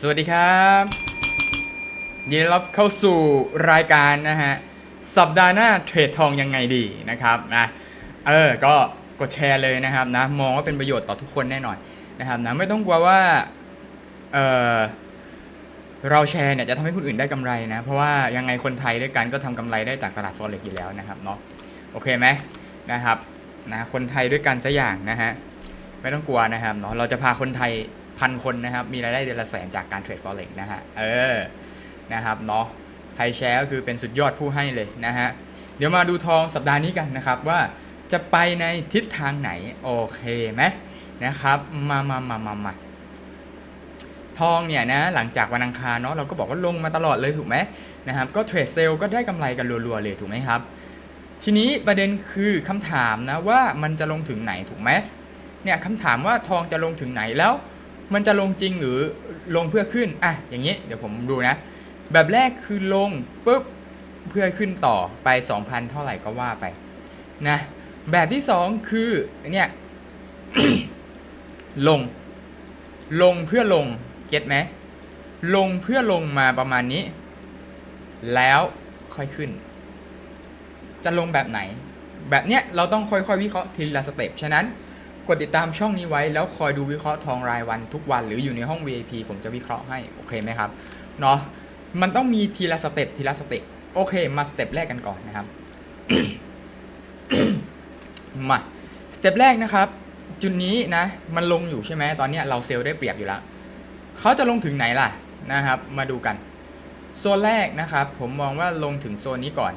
สวัสดีครับยินดีรับเข้าสู่รายการนะฮะ สัปดาห์หน้าเทรดทองยังไงดีนะครับนะเออ ก็กดแชร์เลยนะครับนะ มองว่าเป็นประโยชน์ต่อทุกคนแน่นอนนะครับนะ ไม่ต้องกลัวว่า เออเราแชร์เนี่ยจะทำให้คนอื่นได้กำไรนะ เพราะว่ายังไงคนไทยด้วยกันก็ทำกำไรได้จากตลาด forex อยู่แล้วนะครับเนาะ โอเคไหมนะครับนะ คนไทยด้วยกันสักอย่างนะฮะ ไม่ต้องกลัวนะครับเนาะ เราจะพาคนไทย พันคนนะครับมีรายได้เดือนละแสนจากการเทรด forex นะฮะเออนะครับเนาะใครแชร์ก็คือเป็นสุดยอดผู้ให้เลยนะฮะเดี๋ยวมาดูทองสัปดาห์นี้กันนะครับว่าจะไปในทิศทางไหน โอเคไหมนะครับมามามามามาทองเนี่ยนะหลังจากวันอังคารเนาะเราก็บอกว่าลงมาตลอดเลยถูกไหมนะครับก็เทรดเซลล์ก็ได้กำไรกันรัวๆเลยถูกไหมครับ ทีนี้ประเด็นคือคำถามนะว่ามันจะลงถึงไหนถูกไหมเนี่ยคำถามว่าทองจะลงถึงไหนแล้ว มันจะลงจริงหรือลงเพื่อขึ้นอะอย่างนี้เดี๋ยวผมดูนะ แบบแรกคือลงปุ๊บเพื่อขึ้นต่อไป 2,000 เท่าไหร่ก็ว่าไปนะแบบที่ 2 คือเนี่ยลง ลงเพื่อลงเก็ตไหมลงเพื่อลงมาประมาณนี้ แล้วค่อยขึ้น จะลงแบบไหน แบบเนี้ยเราต้องค่อยๆวิเคราะห์ทีละสเต็ปฉะนั้น กดติดตามช่องนี้ไว้แล้วคอยดูวิเคราะห์ทองรายวันทุกวันหรืออยู่ในห้อง VIP ผมจะวิเคราะห์ให้โอเคไหมครับเนาะมันต้องมีทีละสเต็ปทีละสเต็ปโอเค มาสเต็ปแรกกันก่อนนะครับมาสเต็ปแรกนะครับ จุดนี้นะมันลงอยู่ใช่ไหมตอนนี้เราเซลล์ได้เปรียบอยู่แล้วเขาจะลงถึงไหนล่ะนะครับ มาดูกัน โซนแรกนะครับ ผมมองว่าลงถึงโซนนี้ก่อน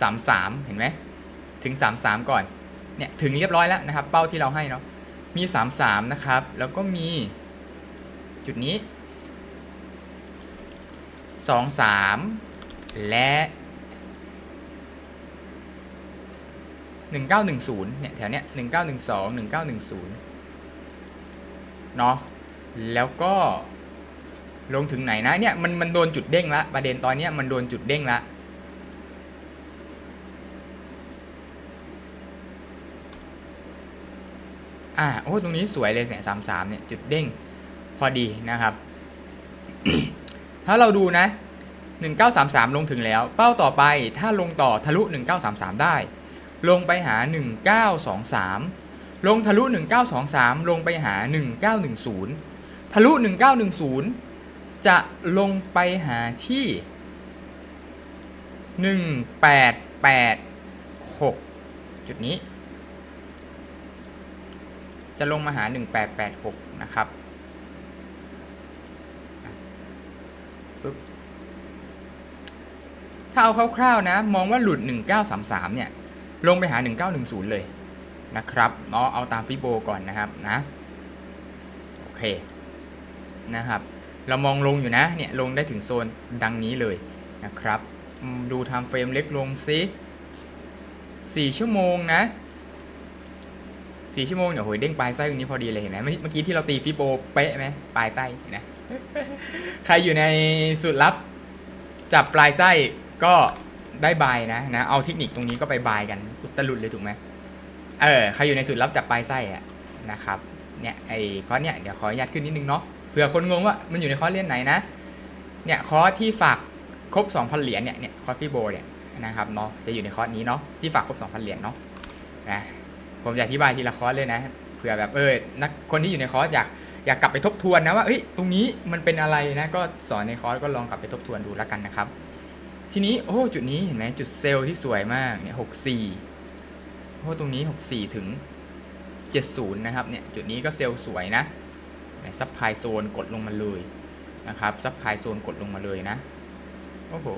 สามสามเห็นไหมถึงสามสามก่อนเนี่ยถึงเรียบร้อยแล้วนะครับ เป้าที่เราให้เนาะมีสามสามนะครับ แล้วก็มีจุดนี้สองสามและหนึ่งเก้าหนึ่งศูนย์เนี่ยแถวเนี้ยหนึ่งเก้าหนึ่งสองหนึ่งเก้าหนึ่งศูนย์เนาะแล้วก็ลงถึงไหนนะเนี่ยมันมันโดนจุดเด้งละประเด็นตอนเนี้ยมันโดนจุดเด้งละ อ่าโอ้ตรงนี้สวยเลยเนี่ยสามสามเนี่ยจุดเด้งพอดีนะครับ ถ้าเราดูนะ 1933 ลงถึงแล้ว เป้าต่อไปถ้าลงต่อทะลุ 1933 ได้ ลงไปหา 1923 ลงทะลุ 1923 ลงไปหา 1910 ทะลุ 1910 จะลงไปหาที่ 1886 จุดนี้ จะลงมาหา 1886 นะครับปึ๊บถ้าเอาคร่าวๆนะ มองว่าหลุด 1933 เนี่ย ลงไปหา 1910 เลยนะครับเนาะเอาตามฟิโบก่อนนะครับนะ โอเค นะครับ เรามองลงอยู่นะ เนี่ย ลงได้ถึงโซนดังนี้เลยนะครับ ดูทม์เฟรมเล็กลงซิ4ชั่วโมงนะ สี่ชั่วโมงเนี่ยโหยเด้งปลายไส้ตรงนี้พอดีเลยเห็นไหมเมื่อกี้ที่เราตีฟิโบเป๊ะไหมปลายไส้นไหมใครอยู่ในสูตรลับ จับปลายไส้ก็ได้บายนะนะ เอาเทคนิคตรงนี้ก็ไปบายกันอุตลุดเลยถูกไหมเออใครอยู่ในสูตรลับจับปลายไส้อะนะครับเนี่ยไอ้คอร์สเนี่ยเดี๋ยวขออนุญาตขึ้นนิดนึงเนาะเผื่อคนงงว่ามันอยู่ในคอร์สเรียนไหนนะเนี่ยคอร์สที่ฝากครบ 2,000 เหรียญเนี่ยเนี่ยคอร์สฟิโบเนี่ยนะครับเนาะจะอยู่ในคอร์สนี้เนาะที่ฝากครบ 2,000 เหรียญเนาะนะ ผมจะอธิบายทีละคอร์สเลยนะเผื่อแบบเออนักคนที่อยู่ในคอร์สอยากอยากกลับไปทบทวนนะว่าเอ้ยตรงนี้มันเป็นอะไรนะก็สอนในคอร์สก็ลองกลับไปทบทวนดูแล้วกันนะครับ ทีนี้โอ้จุดนี้เห็นไหมจุดเซลล์ที่สวยมากเนี่ยหกสี่โอ้ตรงนี้หกสี่ถึงเจ็ดศูนย์นะครับเนี่ยจุดนี้ก็เซลล์สวยนะซับพลายโซนกดลงมาเลยนะครับซับพลายโซนกดลงมาเลยนะโอ้โห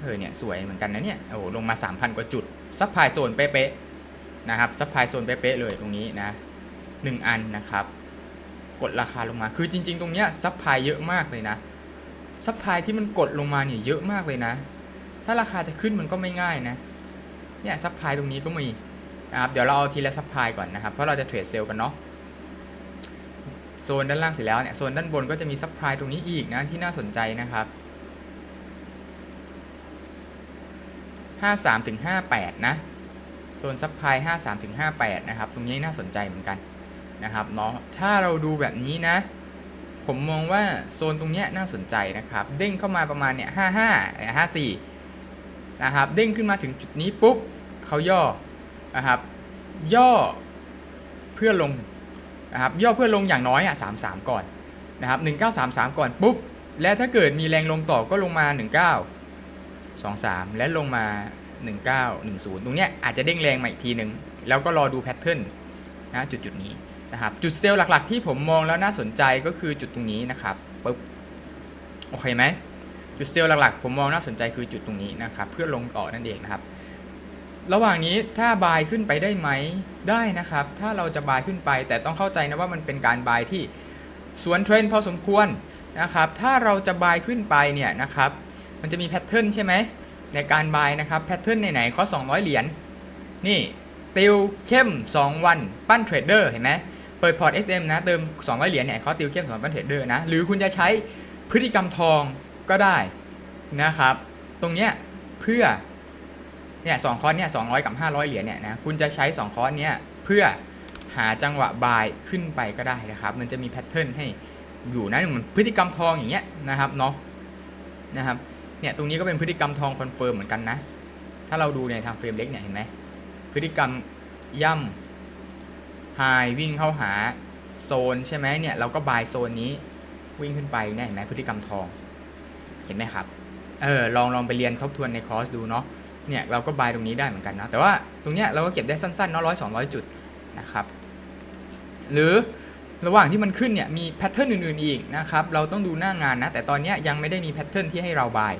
เออเนี่ยสวยเหมือนกันนะเนี่ยโอ้โหลงมา 3,000 กว่าจุด ซัพพลายโซนเป๊ะๆนะครับซัพพลายโซนเป๊ะๆเลยตรงนี้นะหนึ่งอันนะครับกดราคาลงมาคือจริง ๆ ตรงเนี้ยซัพพลายเยอะมากเลยนะซัพพลายที่มันกดลงมาเนี่ยเยอะมากเลยนะ ถ้าราคาจะขึ้นมันก็ไม่ง่ายนะเนี่ยซัพพลายตรงนี้ก็มีนะครับเดี๋ยวเราเอาทีละซัพพลายก่อนนะครับเพราะเราจะเทรดเซลล์กันเนาะโซนด้านล่างเสร็จแล้วเนี่ยโซนด้านบนก็จะมีซัพพลายตรงนี้อีกนะที่น่าสนใจนะครับ 53ถึง58 นะ โซนซัพพลาย53ถึง58 นะครับ ตรงนี้น่าสนใจเหมือนกันนะครับเนาะ ถ้าเราดูแบบนี้นะ ผมมองว่าโซนตรงนี้น่าสนใจนะครับ เด้งเข้ามาประมาณเนี่ย 55เนี่ย54 นะครับ เด้งขึ้นมาถึงจุดนี้ปุ๊บเขาย่อ นะครับ ย่อเพื่อลงนะครับย่อเพื่อลงอย่างน้อยอะ33ก่อนนะครับ1933ก่อนปุ๊บ และถ้าเกิดมีแรงลงต่อก็ลงมา19 23 และลงมา 1910 ตรงเนี้ยอาจจะเด้งแรงมาอีกทีหนึ่งแล้วก็รอดูแพทเทิร์นนะจุดจุดนี้นะครับจุดเซลล์หลักๆ ที่ผมมองแล้วน่าสนใจก็คือจุดตรงนี้นะครับปุ๊บโอเคไหมจุดเซลล์หลักๆ ผมมองน่าสนใจคือจุดตรงนี้นะครับเพื่อลงต่อนั่นเองนะครับ ระหว่างนี้ถ้าบายขึ้นไปได้ไหมได้นะครับ ถ้าเราจะบายขึ้นไป แต่ต้องเข้าใจนะว่ามันเป็นการบายที่สวนเทรนด์พอสมควรนะครับถ้าเราจะบายขึ้นไปเนี่ยนะครับ มันจะมีแพทเทิร์นใช่ไหมในการบายนะครับแพทเทิร์นไหนๆเขา200 เหรียญนี่ติวเข้ม 2 วันปั้นเทรดเดอร์เห็นไหมเปิดพอร์ต SM นะเติม 200 เหรียญเนี่ยเขาติวเข้ม2วันปั้นเทรดเดอร์นะหรือคุณจะใช้พฤติกรรมทองก็ได้นะครับ ตรงเนี้ยเพื่อเนี่ยสองคอร์สเนี่ย200กับ 500 เหรียญเนี่ยนะคุณจะใช้ 2 คอร์สเนี่ยเพื่อหาจังหวะบายขึ้นไปก็ได้นะครับ มันจะมีแพทเทิร์นให้อยู่นะเหมือนพฤติกรรมทองอย่างเงี้ยนะครับเนาะนะครับ เนี่ยตรงนี้ก็เป็นพฤติกรรมทองคอนเฟิร์มเหมือนกันนะ ถ้าเราดูในทางเฟรมเล็กเนี่ยเห็นไหมพฤติกรรมย่ำไฮวิ่งเข้าหาโซนใช่ไหมเนี่ยเราก็บายโซนนี้วิ่งขึ้นไปเนี่ยเห็นไหมพฤติกรรมทอง เห็นไหมครับเออลองลองไปเรียนทบทวนในคอร์สดูเนาะเนี่ยเราก็บายตรงนี้ได้เหมือนกันนะ แต่ว่าตรงเนี้ยเราก็เก็บได้สั้นๆเนาะร้อยสองร้อยจุดนะครับ หรือระหว่างที่มันขึ้นเนี่ยมีแพทเทิร์นอื่นๆอีกนะครับ เราต้องดูหน้างานนะ แต่ตอนเนี้ยยังไม่ได้มีแพทเทิร์นที่ให้เราบาย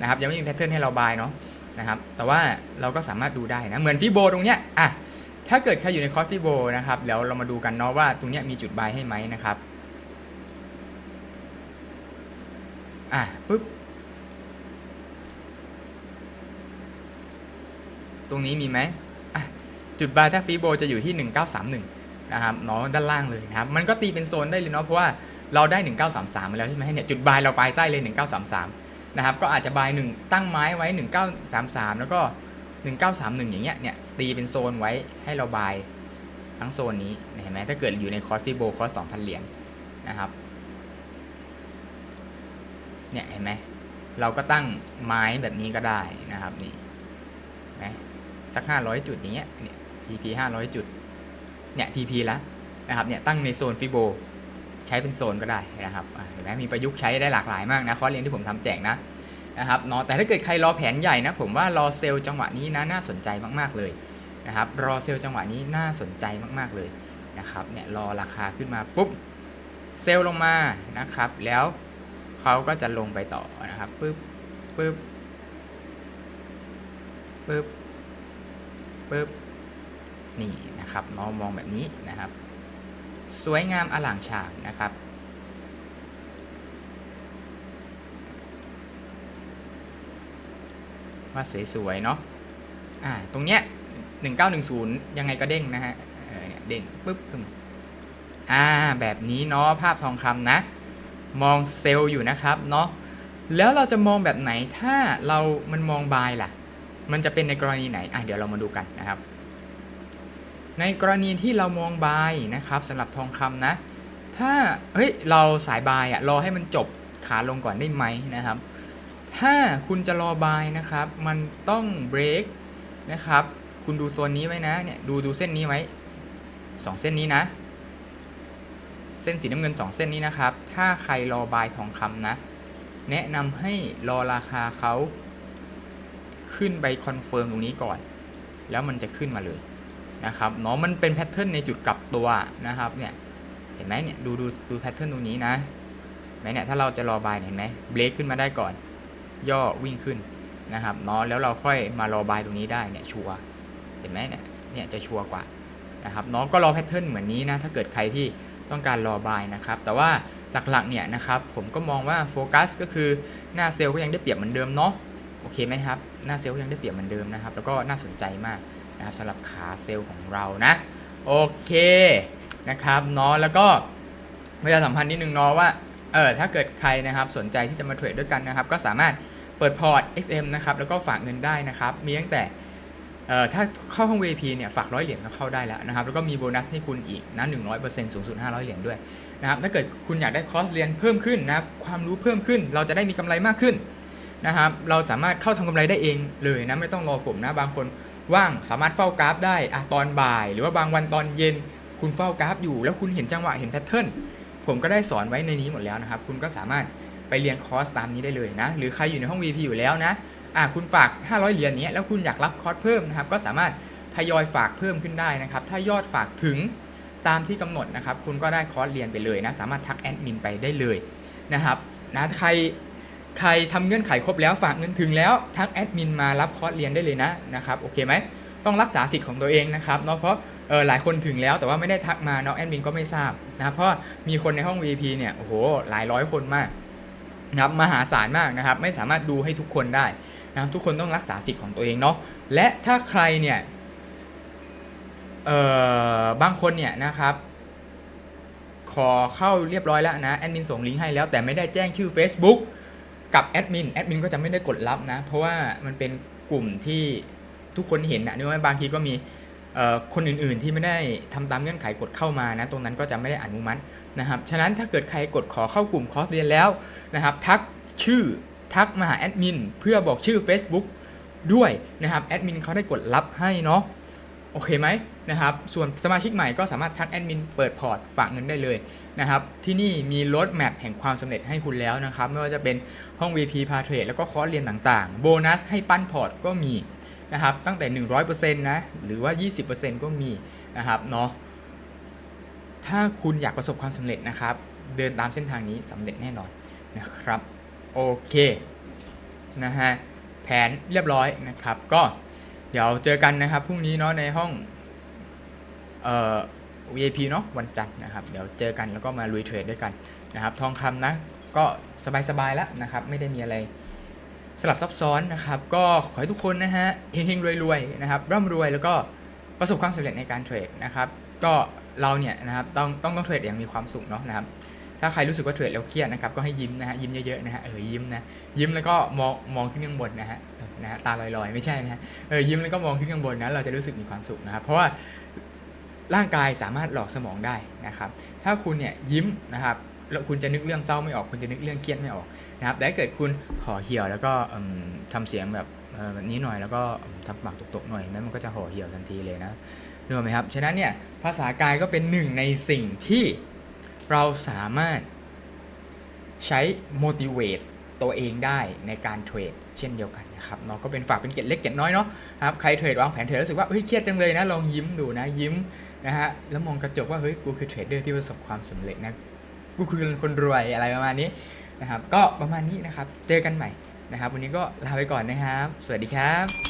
นะครับยังไม่มีแพทเทิร์นให้เราบายเนาะนะครับแต่ว่าเราก็สามารถดูได้นะเหมือนฟิโบตรงเนี้ยอะถ้าเกิดใครอยู่ในคอร์สฟิโบนะครับเดี๋ยวเรามาดูกันเนาะว่าตรงเนี้ยมีจุดบายให้ไหมนะครับอะปุ๊บตรงนี้มีไหมอะจุดบายถ้าฟีโบจะอยู่ที่ 1931นะครับเนาะด้านล่างเลยนะครับมันก็ตีเป็นโซนได้เลยเนาะเพราะว่าเราได้ 1933มาแล้วใช่ไหมเนี่ยจุดบายเราปลายไส้เลย 1933 นะครับก็อาจจะบาย1ตั้งไม้ไว้ 1933 แล้วก็ 1931 อย่างเงี้ยเนี่ยตีเป็นโซนไว้ให้เราบายทั้งโซนนี้เห็นไหมถ้าเกิดอยู่ในคอร์สฟีโบคอร์ส2,000 เหรียญนะครับเนี่ยเห็นไหมเราก็ตั้งไม้แบบนี้ก็ได้นะครับนี่ไหมสัก 500 จุดอย่างเงี้ยเนี่ย TP 500 จุดเนี่ย TP แล้วนะครับเนี่ยตั้งในโซนฟิโบ ใช้เป็นโซนก็ได้นะครับเห็นไหมมีประยุกต์ใช้ได้หลากหลายมากนะคอร์สเรียนที่ผมทำแจกนะนะครับเนาะแต่ถ้าเกิดใครรอแผนใหญ่นะผมว่ารอเซลล์จังหวะนี้นะน่าสนใจมากๆเลยนะครับรอเซลล์จังหวะนี้น่าสนใจมากๆเลยนะครับเนี่ยรอราคาขึ้นมาปุ๊บเซลล์ลงมานะครับแล้วเขาก็จะลงไปต่อนะครับปึ๊บปึ๊บปึ๊บปึ๊บนี่นะครับมองมองแบบนี้นะครับ สวยงามอล่างฉางนะครับ ว่าสวยๆเนาะอ่าตรงเนี้ย1910 ยังไงก็เด้งนะฮะเออเนี่ยเด้งปึ๊บปึ๊บอ่าแบบนี้เนาะภาพทองคำนะ มองเซลล์อยู่นะครับเนาะแล้วเราจะมองแบบไหนถ้าเรามันมองบายล่ะ มันจะเป็นในกรณีไหนอะเดี๋ยวเรามาดูกันนะครับ ในกรณีที่เรามองบายนะครับสำหรับทองคำนะ ถ้าเฮ้ยเราสายบายอะรอให้มันจบขาลงก่อนได้ไหมนะครับ ถ้าคุณจะรอบายนะครับ มันต้องเบรกนะครับ คุณดูโซนนี้ไว้นะเนี่ยดูดูเส้นนี้ไว้สองเส้นนี้นะ เส้นสีน้ำเงินสองเส้นนี้นะครับ ถ้าใครรอบายทองคำนะ แนะนำให้รอราคาเขาขึ้นไปคอนเฟิร์มตรงนี้ก่อน แล้วมันจะขึ้นมาเลย นะครับเนาะมันเป็นแพทเทิร์นในจุดกลับตัวนะครับเนี่ยเห็นไหมเนี่ยดูดูดูแพทเทิร์นตรงนี้นะไหมเนี่ยถ้าเราจะรอบายเห็นไหมเบรกขึ้นมาได้ก่อน ย่อวิ่งขึ้นนะครับเนาะแล้วเราค่อยมารอบายตรงนี้ได้เนี่ยชัวเห็นไหมเนี่ยเนี่ยจะชัวกว่านะครับเนาะก็รอแพทเทิร์นเหมือนนี้นะถ้าเกิดใครที่ต้องการรอบายนะครับแต่ว่าหลักๆเนี่ยนะครับผมก็มองว่าโฟกัสก็คือหน้าเซลล์ก็ยังได้เปรียบเหมือนเดิมเนาะโอเคไหมครับหน้าเซลล์ยังได้เปรียบเหมือนเดิมนะครับแล้วก็น่าสนใจมาก นะครับสำหรับขาเซลล์ของเรานะโอเคนะครับเนาะแล้วก็ประชาสัมพันธ์นิดนึงเนาะว่าเออถ้าเกิดใครนะครับสนใจที่จะมาเทรดด้วยกันนะครับ ก็สามารถเปิดพอร์ต XM นะครับแล้วก็ฝากเงินได้นะครับ มีตั้งแต่เอ่อถ้าเข้าห้อง VIP เนี่ยฝากร้อยเหรียญก็เข้าได้แล้วนะครับ แล้วก็มีโบนัสให้คุณอีกนะ100%สูงสุด500เหรียญด้วยนะครับถ้าเกิดคุณอยากได้คอร์สเรียนเพิ่มขึ้นนะครับความรู้เพิ่มขึ้น เราจะได้มีกำไรมากขึ้นนะครับ เราสามารถเข้าทำกำไรได้เองเลยนะไม่ต้องรอผมนะบางคน ว่างสามารถเฝ้ากราฟได้อะตอนบ่าย หรือว่าบางวันตอนเย็นคุณเฝ้ากราฟอยู่ แล้วคุณเห็นจังหวะเห็นแพทเทิร์นผมก็ได้สอนไว้ในนี้หมดแล้วนะครับ คุณก็สามารถไปเรียนคอร์สตามนี้ได้เลยนะ หรือใครอยู่ในห้อง VP อยู่แล้วนะอะคุณฝาก 500 เหรียญนี้แล้วคุณอยากรับคอร์สเพิ่มนะครับ ก็สามารถทยอยฝากเพิ่มขึ้นได้นะครับ ถ้ายอดฝากถึงตามที่กำหนดนะครับ คุณก็ได้คอร์สเรียนไปเลยนะ สามารถทักแอดมินไปได้เลยนะครับ นะ ใคร ใครทำเงื่อนไขครบแล้วฝากเงินถึงแล้วทักแอดมินมารับคอร์สเรียนได้เลยนะนะครับโอเคไหมต้องรักษาสิทธิ์ของตัวเองนะครับเนาะเพราะเออหลายคนถึงแล้วแต่ว่าไม่ได้ทักมาเนาะแอดมินก็ไม่ทราบนะเพราะมีคนในห้อง VIP เนี่ยโอ้โหหลายร้อยคนมากนะครับมหาศาลมากนะครับ ไม่สามารถดูให้ทุกคนได้นะทุกคนต้องรักษาสิทธิ์ของตัวเองเนาะและถ้าใครเนี่ยเออบางคนเนี่ยนะครับ ขอเข้าเรียบร้อยแล้วนะแอดมินส่งลิงก์ให้แล้วแต่ไม่ได้แจ้งชื่อ Facebook กับแอดมินแอดมินก็จะไม่ได้กดรับนะ เพราะว่ามันเป็นกลุ่มที่ทุกคนเห็นนะนึกว่าบางทีก็มีคนอื่นๆที่ไม่ได้ทำตามเงื่อนไขกดเข้ามานะ ตรงนั้นก็จะไม่ได้อนุมัตินะครับฉะนั้นถ้าเกิดใครกดขอเข้ากลุ่มคอร์สเรียนแล้วนะครับ ทักชื่อทักมาหาแอดมินเพื่อบอกชื่อ Facebook ด้วยนะครับแอดมินเขาได้กดรับให้เนาะ โอเคไหมนะครับ ส่วนสมาชิกใหม่ก็สามารถทักแอดมินเปิดพอร์ตฝากเงินได้เลยนะครับ ที่นี่มีรถแมพแห่งความสำเร็จให้คุณแล้วนะครับ ไม่ว่าจะเป็นห้อง VP พาเทรดแล้วก็คอร์สเรียนต่างๆ โบนัสให้ปั้นพอร์ตก็มีนะครับ ตั้งแต่ 100%นะ หรือว่า 20%ก็มีนะครับเนาะ ถ้าคุณอยากประสบความสำเร็จนะครับ เดินตามเส้นทางนี้สำเร็จแน่นอนนะครับ โอเค นะฮะ แผนเรียบร้อยนะครับ ก็ เดี๋ยวเจอกันนะครับพรุ่งนี้เนาะในห้องเอ่อ VIP เนาะวันจันทร์นะครับ เดี๋ยวเจอกันแล้วก็มาลุยเทรดด้วยกันนะครับ ทองคำนะ ก็สบายๆแล้วนะครับ ไม่ได้มีอะไรสลับซับซ้อนนะครับ ก็ขอให้ทุกคนนะฮะเฮงๆรวยๆนะครับร่ำรวยแล้วก็ประสบความสำเร็จในการเทรดนะครับ ก็เราเนี่ยนะครับต้องต้องต้องเทรดอย่างมีความสุขเนาะนะครับ ถ้าใครรู้สึกว่าเทรดแล้วเครียดนะครับก็ให้ยิ้มนะฮะยิ้มเยอะๆนะฮะเออยิ้มนะยิ้มแล้วก็มองมองขึ้นข้างบนนะฮะนะฮะตาลอยๆ ไม่ใช่นะฮะเออยิ้มแล้วก็มองขึ้นข้างบนนะเราจะรู้สึกมีความสุขนะครับเพราะว่าร่างกายสามารถหลอกสมองได้นะครับถ้าคุณเนี่ยยิ้มนะครับแล้วคุณจะนึกเรื่องเศร้าไม่ออก คุณจะนึกเรื่องเครียดไม่ออกนะครับแต่ถ้าเกิดคุณห่อเหี่ยวแล้วก็เอิ่มทำเสียงแบบแบบนี้หน่อยแล้วก็ทำปากตกๆหน่อยแม้มันก็จะห่อเหี่ยวทันทีเลยนะนึกออกไหมครับฉะนั้นเนี่ยภาษากายก็เป็นหนึ่งในสิ่งที่ เราสามารถใช้ motivate ตัวเองได้ในการเทรดเช่นเดียวกันนะครับเนาะก็เป็นฝากเป็นเกร็ดเล็กเกร็ดน้อยเนาะครับใครเทรดวางแผนเทรดรู้สึกว่าเฮ้ยเครียดจังเลยนะลองยิ้มดูนะยิ้มนะฮะแล้วมองกระจกว่าเฮ้ยกูคือเทรดเดอร์ที่ประสบความสำเร็จนะกูคือคนรวยอะไรประมาณนี้นะครับก็ประมาณนี้นะครับเจอกันใหม่นะครับ วันนี้ก็ลาไปก่อนนะครับ สวัสดีครับ